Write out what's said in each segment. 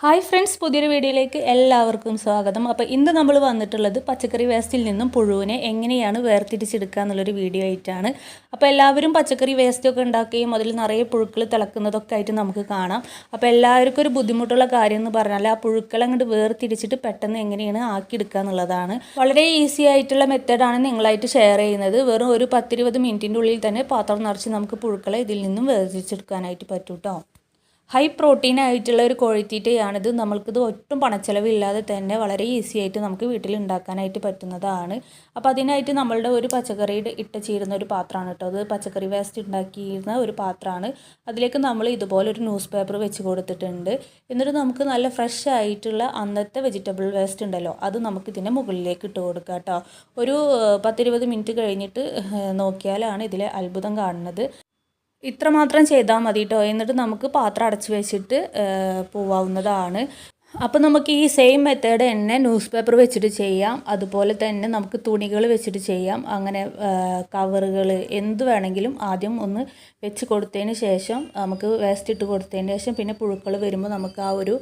Hi friends പുതിയൊരു വീഡിയോയിലേക്ക് എല്ലാവർക്കും സ്വാഗതം. അപ്പോൾ ഇന്ന് നമ്മൾ വന്നിട്ടുള്ളത് പച്ചക്കറി വേസ്റ്റിൽ നിന്നും പുഴുവിനെ എങ്ങനെയാണ് വേർതിരിച്ചെടുക്കുക എന്നുള്ളൊരു വീഡിയോ ആയിട്ടാണ്. അപ്പോൾ എല്ലാവരും പച്ചക്കറി വേസ്റ്റൊക്കെ ഉണ്ടാക്കുകയും അതിൽ നിറയെ പുഴുക്കൾ തിളക്കുന്നതൊക്കെ ആയിട്ട് നമുക്ക് കാണാം. അപ്പോൾ എല്ലാവർക്കും ഒരു ബുദ്ധിമുട്ടുള്ള കാര്യം എന്ന് പറഞ്ഞാൽ ആ പുഴുക്കൾ അങ്ങോട്ട് വേർതിരിച്ചിട്ട് പെട്ടെന്ന് എങ്ങനെയാണ് ആക്കിയെടുക്കുക എന്നുള്ളതാണ്. വളരെ ഈസി ആയിട്ടുള്ള മെത്തേഡാണ് നിങ്ങളായിട്ട് ഷെയർ ചെയ്യുന്നത്. വെറും ഒരു പത്തിരുപത് മിനിറ്റിന്റെ ഉള്ളിൽ തന്നെ പാത്രം നിറച്ച് നമുക്ക് പുഴുക്കളെ ഇതിൽ നിന്നും വേർതിരിച്ചെടുക്കാനായിട്ട് പറ്റൂട്ടോ. ഹൈ പ്രോട്ടീൻ ആയിട്ടുള്ള ഒരു കോഴിത്തീറ്റയാണിത്. നമ്മൾക്കിത് ഒട്ടും പണച്ചെലവില്ലാതെ തന്നെ വളരെ ഈസി ആയിട്ട് നമുക്ക് വീട്ടിൽ ഉണ്ടാക്കാനായിട്ട് പറ്റുന്നതാണ്. അപ്പോൾ അതിനായിട്ട് നമ്മളുടെ ഒരു പച്ചക്കറി ഇട്ട ചീരുന്ന ഒരു പാത്രമാണ് കേട്ടോ അത് പച്ചക്കറി വേസ്റ്റ് ഉണ്ടാക്കിയിരുന്ന ഒരു പാത്രമാണ്. അതിലേക്ക് നമ്മൾ ഇതുപോലെ ഒരു ന്യൂസ് പേപ്പർ വെച്ച് കൊടുത്തിട്ടുണ്ട്. എന്നിട്ട് നമുക്ക് നല്ല ഫ്രഷ് ആയിട്ടുള്ള അന്നത്തെ വെജിറ്റബിൾ വേസ്റ്റ് ഉണ്ടല്ലോ അത് നമുക്ക് ഇതിന്റെ മുകളിലേക്ക് ഇട്ട് കൊടുക്കുക കേട്ടോ ഒരു പത്തിരുപത് മിനിറ്റ് കഴിഞ്ഞിട്ട് നോക്കിയാലാണ് ഇതിലെ അത്ഭുതം കാണുന്നത്. ഇത്രമാത്രം ചെയ്താൽ മതി കേട്ടോ എന്നിട്ട് നമുക്ക് പാത്രം അടച്ച് വെച്ചിട്ട് പോവാവുന്നതാണ്. അപ്പോൾ നമുക്ക് ഈ സെയിം മെത്തേഡ് തന്നെ ന്യൂസ് പേപ്പർ വെച്ചിട്ട് ചെയ്യാം. അതുപോലെ തന്നെ നമുക്ക് തുണികൾ വെച്ചിട്ട് ചെയ്യാം. അങ്ങനെ കവറുകൾ എന്ത് വേണമെങ്കിലും ആദ്യം ഒന്ന് വെച്ച് കൊടുത്തതിന് ശേഷം നമുക്ക് വേസ്റ്റ് ഇട്ട് കൊടുത്തതിന് ശേഷം പിന്നെ പുഴുക്കൾ വരുമ്പോൾ നമുക്ക് ആ ഒരു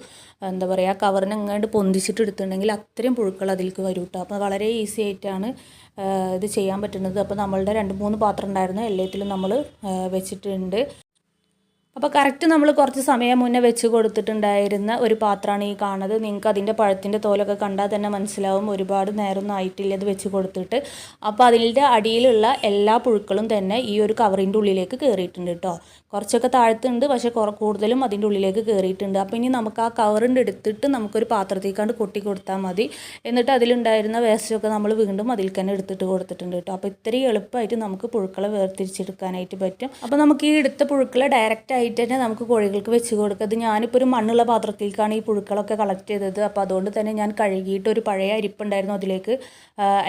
എന്താ പറയുക കവറിനെ എങ്ങാണ്ട് പൊന്തിച്ചിട്ട് എടുത്തിട്ടുണ്ടെങ്കിൽ അത്രയും പുഴുക്കൾ അതിലേക്ക് വരും കേട്ടോ അപ്പോൾ വളരെ ഈസി ആയിട്ടാണ് ഇത് ചെയ്യാൻ പറ്റുന്നത്. അപ്പോൾ നമ്മളുടെ രണ്ട് മൂന്ന് പാത്രം ഉണ്ടായിരുന്നു. എല്ലാത്തിലും നമ്മൾ വെച്ചിട്ടുണ്ട്. അപ്പോൾ കറക്റ്റ് നമ്മൾ കുറച്ച് സമയം മുന്നേ വെച്ച് കൊടുത്തിട്ടുണ്ടായിരുന്ന ഒരു പാത്രമാണ് ഈ കാണുന്നത്. നിങ്ങൾക്ക് അതിന്റെ പഴത്തിന്റെ തോലൊക്കെ കണ്ടാൽ തന്നെ മനസ്സിലാവും. ഒരുപാട് നേരമൊന്നും ആയിട്ടില്ല ഇത് വെച്ച് കൊടുത്തിട്ട്. അപ്പോൾ അതിന്റെ അടിയിലുള്ള എല്ലാ പുഴുക്കളും തന്നെ ഈ ഒരു കവറിന്റെ ഉള്ളിലേക്ക് കയറിയിട്ടുണ്ട് കേട്ടോ. കുറച്ചൊക്കെ താഴ്ത്തുണ്ട് പക്ഷേ കൂടുതലും അതിന്റെ ഉള്ളിലേക്ക് കയറിയിട്ടുണ്ട് അപ്പോൾ ഇനി നമുക്ക് ആ കവറിന്റെ എടുത്തിട്ട് നമുക്കൊരു പാത്രത്തേക്കാണ്ട് കൊട്ടി കൊടുത്താൽ മതി. എന്നിട്ട് അതിലുണ്ടായിരുന്ന വേസ്റ്റൊക്കെ നമ്മൾ വീണ്ടും അതിൽ തന്നെ എടുത്തിട്ട് കൊടുത്തിട്ടുണ്ട് കേട്ടോ. അപ്പോൾ ഇത്രയും എളുപ്പമായിട്ട് നമുക്ക് പുഴുക്കളെ വേർതിരിച്ചെടുക്കാനായിട്ട് പറ്റും. അപ്പോൾ നമുക്ക് ഈ എടുത്ത പുഴുക്കളെ ഡയറക്റ്റ് ആയിട്ട് തന്നെ നമുക്ക് കോഴികൾക്ക് വെച്ച് കൊടുക്കുക. അത് ഞാനിപ്പോൾ ഒരു മണ്ണുള്ള പാത്രത്തിലേക്കാണ് ഈ പുഴുക്കളൊക്കെ കളക്ട് ചെയ്തത്. അപ്പോൾ അതുകൊണ്ട് തന്നെ ഞാൻ കഴുകിയിട്ട് ഒരു പഴയ അരിപ്പുണ്ടായിരുന്നു അതിലേക്ക്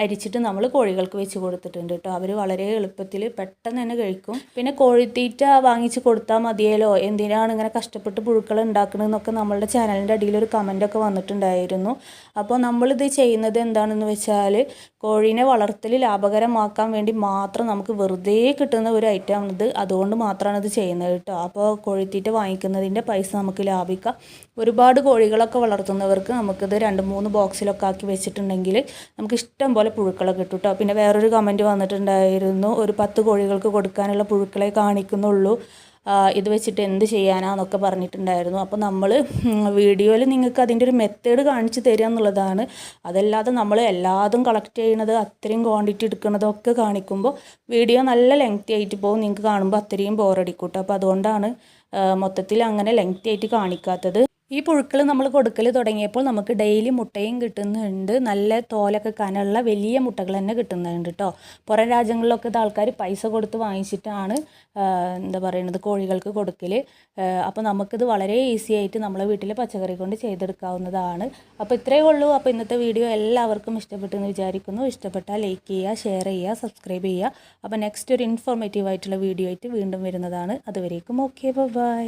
അരിച്ചിട്ട് നമ്മൾ കോഴികൾക്ക് വെച്ച് കൊടുത്തിട്ടുണ്ട് കേട്ടോ. അവർ വളരെ എളുപ്പത്തിൽ പെട്ടെന്ന് തന്നെ കഴിക്കും. പിന്നെ കോഴിത്തീറ്റ വാങ്ങിച്ച് കൊടുത്താൽ മതിയല്ലോ. എന്തിനാണ് ഇങ്ങനെ കഷ്ടപ്പെട്ട് പുഴുക്കൾ ഉണ്ടാക്കണമെന്നൊക്കെ നമ്മളുടെ ചാനലിന്റെ അടിയിൽ ഒരു കമന്റൊക്കെ വന്നിട്ടുണ്ടായിരുന്നു. അപ്പോൾ നമ്മളിത് ചെയ്യുന്നത് എന്താണെന്ന് വെച്ചാൽ കോഴീനെ വളർത്തൽ ലാഭകരമാക്കാൻ വേണ്ടി മാത്രം നമുക്ക് വെറുതെ കിട്ടുന്ന ഒരു ഐറ്റം ഇത് അതുകൊണ്ട് മാത്രമാണ് ഇത് ചെയ്യുന്നത് കേട്ടോ. അപ്പോൾ കോഴിത്തീറ്റ വാങ്ങിക്കുന്നതിന്റെ പൈസ നമുക്ക് ലാഭിക്കാം. ഒരുപാട് കോഴികളൊക്കെ വളർത്തുന്നവർക്ക് നമുക്കിത് രണ്ട് മൂന്ന് ബോക്സിലൊക്കെ ആക്കി വെച്ചിട്ടുണ്ടെങ്കിൽ നമുക്ക് ഇഷ്ടം പോലെ പുഴുക്കളൊക്കെ കിട്ടും കേട്ടോ പിന്നെ വേറൊരു കമന്റ് വന്നിട്ടുണ്ടായിരുന്നു ഒരു പത്ത് കോഴികൾക്ക് കൊടുക്കാനുള്ള പുഴുക്കളെ കാണിക്കുന്നുള്ളൂ. ഇത് വെച്ചിട്ട് എന്ത് ചെയ്യാനാന്നൊക്കെ പറഞ്ഞിട്ടുണ്ടായിരുന്നു. അപ്പോൾ നമ്മൾ വീഡിയോയിൽ നിങ്ങൾക്ക് അതിന്റെ ഒരു മെത്തേഡ് കാണിച്ചു തരിക എന്നുള്ളതാണ്. അതല്ലാതെ നമ്മൾ എല്ലാതും കളക്ട് ചെയ്യണത് അത്രയും ക്വാണ്ടിറ്റി എടുക്കുന്നതൊക്കെ കാണിക്കുമ്പോൾ വീഡിയോ നല്ല ലെങ്തി ആയിട്ട് പോകും. നിങ്ങൾക്ക് കാണുമ്പോൾ അത്രയും ബോറടിക്കൂട്ടോ അപ്പോൾ അതുകൊണ്ടാണ് മൊത്തത്തിൽ അങ്ങനെ ലെങ്തി ആയിട്ട് കാണിക്കാത്തത്. ഈ പുഴുക്കൾ നമ്മൾ കൊടുക്കൽ തുടങ്ങിയപ്പോൾ നമുക്ക് ഡെയിലി മുട്ടയും കിട്ടുന്നുണ്ട്. നല്ല തോലൊക്കെ കനുള്ള വലിയ മുട്ടകൾ തന്നെ കിട്ടുന്നുണ്ട് കേട്ടോ പുറം രാജ്യങ്ങളിലൊക്കെ ഇത് ആൾക്കാർ പൈസ കൊടുത്ത് വാങ്ങിച്ചിട്ടാണ് എന്താ പറയുന്നത് കോഴികൾക്ക് കൊടുക്കൽ അപ്പോൾ നമുക്കിത് വളരെ ഈസി ആയിട്ട് നമ്മളെ വീട്ടിലെ പച്ചക്കറി കൊണ്ട് ചെയ്തെടുക്കാവുന്നതാണ്. അപ്പോൾ ഇത്രയേ ഉള്ളൂ. അപ്പോൾ ഇന്നത്തെ വീഡിയോ എല്ലാവർക്കും ഇഷ്ടപ്പെട്ടെന്ന് വിചാരിക്കുന്നു. ഇഷ്ടപ്പെട്ടാൽ ലൈക്ക് ചെയ്യുക ഷെയർ ചെയ്യുക സബ്സ്ക്രൈബ് ചെയ്യുക. അപ്പോൾ നെക്സ്റ്റ് ഒരു ഇൻഫോർമേറ്റീവ് ആയിട്ടുള്ള വീഡിയോ ആയിട്ട് വീണ്ടും വരുന്നതാണ്. അതുവരേക്കും ഓക്കെ ബൈ